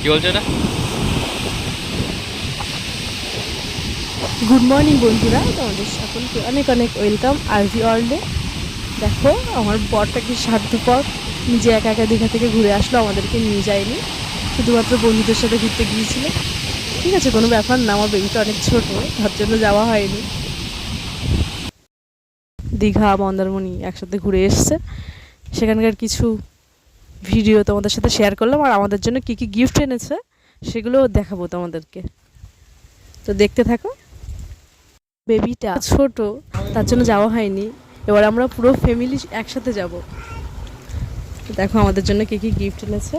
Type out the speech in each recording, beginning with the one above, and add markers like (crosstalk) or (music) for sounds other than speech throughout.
কি এটা? Good morning বন্ধুরা, তোমাদের সকলকে অনেক অনেক ওয়েলকাম আরভি ওয়ার্ল্ডে দেখো, আমার বরটা কি স্বার্থপর, নিজে একা একা দীঘা থেকে ঘুরে আসলো, আমাদেরকে নিয়ে যায়নি। শুধুমাত্র বন্ধুদের সাথে ঘুরতে গিয়েছিল। ঠিক আছে, কোনো ব্যাপার না, আমার বেবিটা অনেক ছোট, তার জন্য যাওয়া হয়নি। দীঘা, মন্দারমণি একসাথে ঘুরে এসছে। সেখানকার কিছু ভিডিও তোমাদের সাথে শেয়ার করলাম আর আমাদের জন্য কী কী গিফট এনেছে সেগুলো দেখাবো তোমাদেরকে। তো দেখতে থাকো। বেবিটা ছোট, তার জন্য যাওয়া হয়নি। এবার আমরা পুরো ফ্যামিলি একসাথে যাব। দেখো আমাদের জন্য কি কি গিফট এনেছে।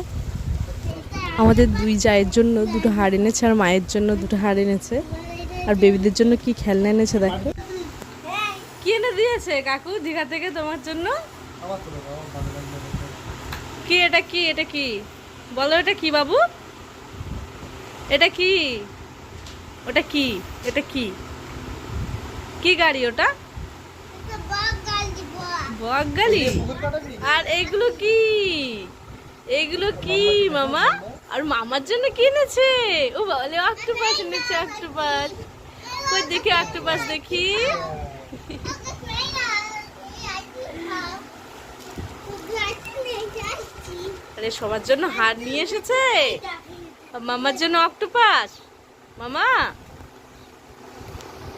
আমাদের দুই জায়ের জন্য দুটো হাড় এনেছে আর মায়ের জন্য দুটো হাড় এনেছে। আর বেবিদের জন্য কি খেলনা এনেছে দেখো। কি এনে দিয়েছে কাকু? দীঘা থেকে তোমার জন্য? কি এটা কি এটা কি? বলো এটা কি বাবু? এটা কি? ওটা কি? এটা কি? কি গাড়ি ওটা? বক গাড়ি আর এগুলো কি? এগুলো কি মামা? আর মামার জন্য কি এনেছে? ও বলে অক্টোপাস এনেছে অক্টোপাস কই দেখি অক্টোপাস দেখি। আরে সবার জন্য হার নিয়ে এসেছে। মামার জন্য অক্টোপাস। মামা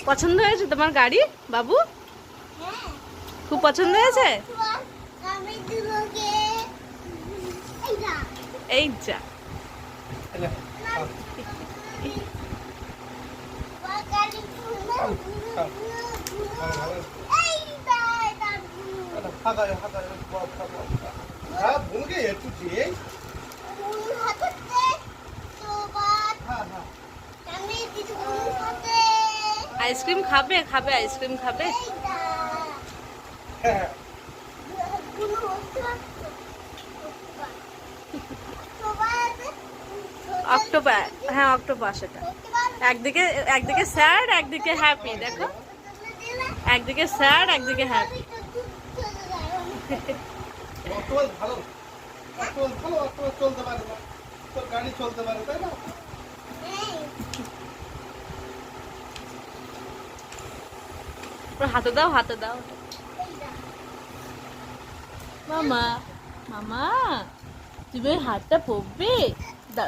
পছন্দ হয়েছে তোমার গাড়ি? বাবু? খুব পছন্দ হয়েছে? এই যা। 요, 하가요. 뭐, 뭐, 뭐. 아, 보는 게 예쁘지? 하, 하. আইসক্রিম খাবে খাবে আইসক্রিম খাবে অক্টোপাস হ্যাঁ অক্টোপাস এটা একদিকে একদিকে স্যাড একদিকে হ্যাপি দেখো একদিকে স্যাড একদিকে হ্যাপি অক্টোপাস ভালো। অক্টোপাস ভালো অক্টোপাস চলতে পারে না। তোর গাড়ি চলতে পারে তাই না? হাতে দাও হাতে দাও। মামা মামা তুমি ওই হাতটা পড়বে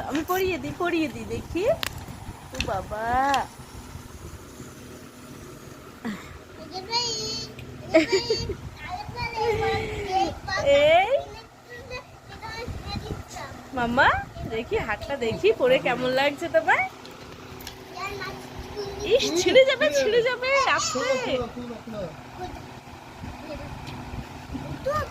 আমি পরিয়ে দিই পরিয়ে দিই দেখি। ও বাবা। (laughs) (laughs) মামা দেখি, হাতটা দেখি, পরে কেমন লাগছে তোমার ইস, ছিঁড়ে যাবে ছিঁড়ে যাবে তুলো। তুই।